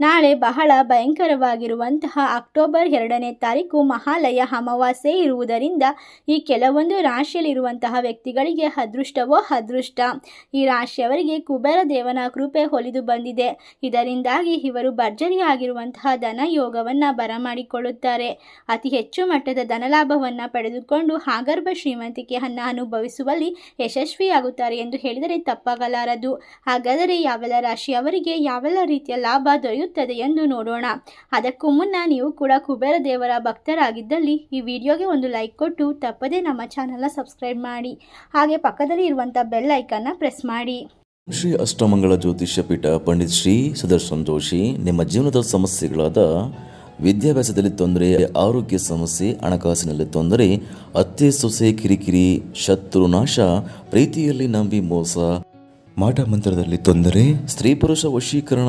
ನಾಳೆ ಬಹಳ ಭಯಂಕರವಾಗಿರುವಂತಹ ಅಕ್ಟೋಬರ್ ಎರಡನೇ ತಾರೀಕು ಮಹಾಲಯ ಅಮಾವಾಸ್ಯೆ ಇರುವುದರಿಂದ ಈ ಕೆಲವೊಂದು ರಾಶಿಯಲ್ಲಿರುವಂತಹ ವ್ಯಕ್ತಿಗಳಿಗೆ ಅದೃಷ್ಟವೋ ಅದೃಷ್ಟ. ಈ ರಾಶಿಯವರಿಗೆ ಕುಬೇರ ದೇವನ ಕೃಪೆ ಹೊಲಿದು ಬಂದಿದೆ. ಇದರಿಂದಾಗಿ ಇವರು ಭರ್ಜರಿಯಾಗಿರುವಂತಹ ಧನ ಯೋಗವನ್ನು ಬರಮಾಡಿಕೊಳ್ಳುತ್ತಾರೆ. ಅತಿ ಹೆಚ್ಚು ಮಟ್ಟದ ಧನಲಾಭವನ್ನು ಪಡೆದುಕೊಂಡು ಆಗರ್ಭ ಶ್ರೀಮಂತಿಕೆಯನ್ನು ಅನುಭವಿಸುವಲ್ಲಿ ಯಶಸ್ವಿಯಾಗುತ್ತಾರೆ ಎಂದು ಹೇಳಿದರೆ ತಪ್ಪಾಗಲಾರದು. ಹಾಗಾದರೆ ಯಾವೆಲ್ಲ ರಾಶಿಯವರಿಗೆ ಯಾವೆಲ್ಲ ರೀತಿಯ ಲಾಭ ದೊರೆಯುತ್ತದೆ ಎಂದು ನೋಡೋಣ. ಅದಕ್ಕೂ ಮುನ್ನ ನೀವು ಕೂಡ ಕುಬೇರ ದೇವರ ಭಕ್ತರಾಗಿದ್ದಲ್ಲಿ ಈ ವಿಡಿಯೋಗೆ ಒಂದು ಲೈಕ್ ಕೊಟ್ಟು ತಪ್ಪದೇ ನಮ್ಮ ಚಾನಲ್ನ ಸಬ್ಸ್ಕ್ರೈಬ್ ಮಾಡಿ. ಹಾಗೆ ಪಕ್ಕದಲ್ಲಿ ಇರುವಂಥ ಬೆಲ್ ಐಕನ್ನ ಪ್ರೆಸ್ ಮಾಡಿ. ಶ್ರೀ ಅಷ್ಟಮಂಗಳ ಜ್ಯೋತಿಷ್ಯ ಪೀಠ ಪಂಡಿತ್ ಶ್ರೀ ಸುದರ್ಶನ್ ಜೋಶಿ ನಿಮ್ಮ ಜೀವನದ ಸಮಸ್ಯೆಗಳಾದ ವಿದ್ಯಾಭ್ಯಾಸದಲ್ಲಿ ತೊಂದರೆ, ಆರೋಗ್ಯ ಸಮಸ್ಯೆ, ಹಣಕಾಸಿನಲ್ಲಿ ತೊಂದರೆ, ಅತ್ತೆ, ಸೊಸೆ, ಕಿರಿಕಿರಿ, ಶತ್ರು ನಾಶ, ಪ್ರೀತಿಯಲ್ಲಿ ನಂಬಿ ಮೋಸ, ಮಾಟ ಮಂತ್ರದಲ್ಲಿ ತೊಂದರೆ, ಸ್ತ್ರೀ ಪುರುಷ ವಶೀಕರಣ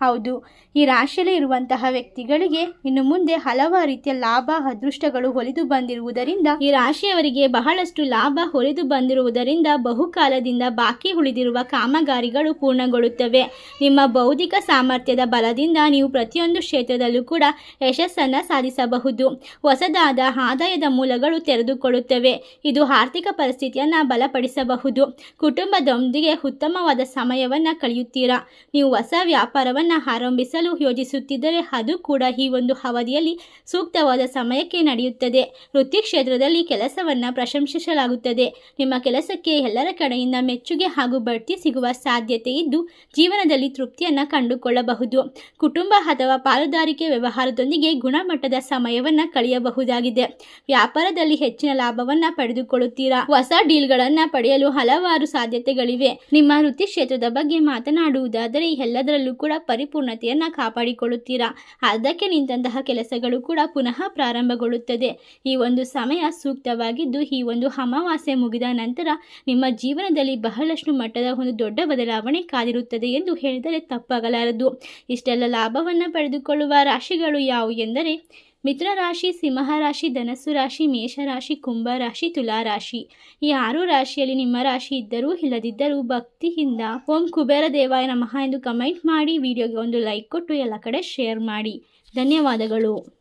ಹೌದು. ಈ ರಾಶಿಯಲ್ಲಿ ಇರುವಂತಹ ವ್ಯಕ್ತಿಗಳಿಗೆ ಇನ್ನು ಮುಂದೆ ಹಲವಾರು ರೀತಿಯ ಲಾಭ, ಅದೃಷ್ಟಗಳು ಹೊಲಿದು ಬಂದಿರುವುದರಿಂದ, ಈ ರಾಶಿಯವರಿಗೆ ಬಹಳಷ್ಟು ಲಾಭ ಹೊಲಿದು ಬಂದಿರುವುದರಿಂದ ಬಹುಕಾಲದಿಂದ ಬಾಕಿ ಉಳಿದಿರುವ ಕಾಮಗಾರಿಗಳು ಪೂರ್ಣಗೊಳ್ಳುತ್ತವೆ. ನಿಮ್ಮ ಬೌದ್ಧಿಕ ಸಾಮರ್ಥ್ಯದ ಬಲದಿಂದ ನೀವು ಪ್ರತಿಯೊಂದು ಕ್ಷೇತ್ರದಲ್ಲೂ ಕೂಡ ಯಶಸ್ಸನ್ನು ಸಾಧಿಸಬಹುದು. ಹೊಸದಾದ ಆದಾಯದ ಮೂಲಗಳು ತೆರೆದುಕೊಳ್ಳುತ್ತವೆ. ಇದು ಆರ್ಥಿಕ ಪರಿಸ್ಥಿತಿಯನ್ನು ಬಲಪಡಿಸಬಹುದು. ಕುಟುಂಬದೊಂದಿಗೆ ಉತ್ತಮವಾದ ಸಮಯವನ್ನು ಕಳೆಯುತ್ತೀರಾ? ನೀವು ಹೊಸ ವ್ಯಾಪಾರವನ್ನು ಆರಂಭಿಸಲು ಯೋಜಿಸುತ್ತಿದ್ದರೆ ಅದು ಕೂಡ ಈ ಒಂದು ಅವಧಿಯಲ್ಲಿ ಸೂಕ್ತವಾದ ಸಮಯಕ್ಕೆ ನಡೆಯುತ್ತದೆ. ವೃತ್ತಿ ಕ್ಷೇತ್ರದಲ್ಲಿ ಕೆಲಸವನ್ನು ಪ್ರಶಂಸಿಸಲಾಗುತ್ತದೆ. ನಿಮ್ಮ ಕೆಲಸಕ್ಕೆ ಎಲ್ಲರ ಕಡೆಯಿಂದ ಮೆಚ್ಚುಗೆ ಹಾಗೂ ಬಡ್ತಿ ಸಿಗುವ ಸಾಧ್ಯತೆ ಇದ್ದು ಜೀವನದಲ್ಲಿ ತೃಪ್ತಿಯನ್ನು ಕಂಡುಕೊಳ್ಳಬಹುದು. ಕುಟುಂಬ ಅಥವಾ ಪಾಲುದಾರಿಕೆ ವ್ಯವಹಾರದೊಂದಿಗೆ ಗುಣಮಟ್ಟದ ಸಮಯವನ್ನು ಕಳೆಯಬಹುದಾಗಿದೆ. ವ್ಯಾಪಾರದಲ್ಲಿ ಹೆಚ್ಚಿನ ಲಾಭವನ್ನು ಪಡೆದುಕೊಳ್ಳುತ್ತೀರಾ? ಹೊಸ ಡೀಲ್ಗಳನ್ನು ಪಡೆಯಲು ಹಲವಾರು ಸಾಧ್ಯತೆಗಳಿವೆ. ನಿಮ್ಮ ವೃತ್ತಿ ಕ್ಷೇತ್ರದ ಬಗ್ಗೆ ಮಾತನಾಡುವುದಾದರೆ ಎಲ್ಲದರಲ್ಲೂ ಕೂಡ ಪರಿಪೂರ್ಣತೆಯನ್ನು ಕಾಪಾಡಿಕೊಳ್ಳುತ್ತೀರಾ? ಅದಕ್ಕೆ ನಿಂತಹ ಕೆಲಸಗಳು ಕೂಡ ಪುನಃ ಪ್ರಾರಂಭಗೊಳ್ಳುತ್ತದೆ. ಈ ಒಂದು ಸಮಯ ಸೂಕ್ತವಾಗಿದ್ದು, ಈ ಒಂದು ಅಮಾವಾಸ್ಯೆ ಮುಗಿದ ನಂತರ ನಿಮ್ಮ ಜೀವನದಲ್ಲಿ ಬಹಳಷ್ಟು ಮಟ್ಟದ ಒಂದು ದೊಡ್ಡ ಬದಲಾವಣೆ ಕಾದಿರುತ್ತದೆ ಎಂದು ಹೇಳಿದರೆ ತಪ್ಪಾಗಲಾರದು. ಇಷ್ಟೆಲ್ಲ ಲಾಭವನ್ನು ಪಡೆದುಕೊಳ್ಳುವ ರಾಶಿಗಳು ಯಾವುವು ಎಂದರೆ ಮಿತ್ರ ರಾಶಿ ಸಿಂಹ ರಾಶಿ ಧನಸ್ಸು ರಾಶಿ ಕುಂಭ ರಾಶಿ, ತುಲಾ ರಾಶಿ. ಈ ಆರು ರಾಶಿಯಲ್ಲಿ ನಿಮ್ಮ ರಾಶಿ ಇದ್ದರೂ ಇಲ್ಲದಿದ್ದರೂ ಭಕ್ತಿಯಿಂದ ಓಂ ಕುಬೇರ ದೇವಾಯ ನಮಃ ಎಂದು ಕಮೆಂಟ್ ಮಾಡಿ, ವಿಡಿಯೋಗೆ ಒಂದು ಲೈಕ್ ಕೊಟ್ಟು ಎಲ್ಲ ಕಡೆ ಶೇರ್ ಮಾಡಿ. ಧನ್ಯವಾದಗಳು.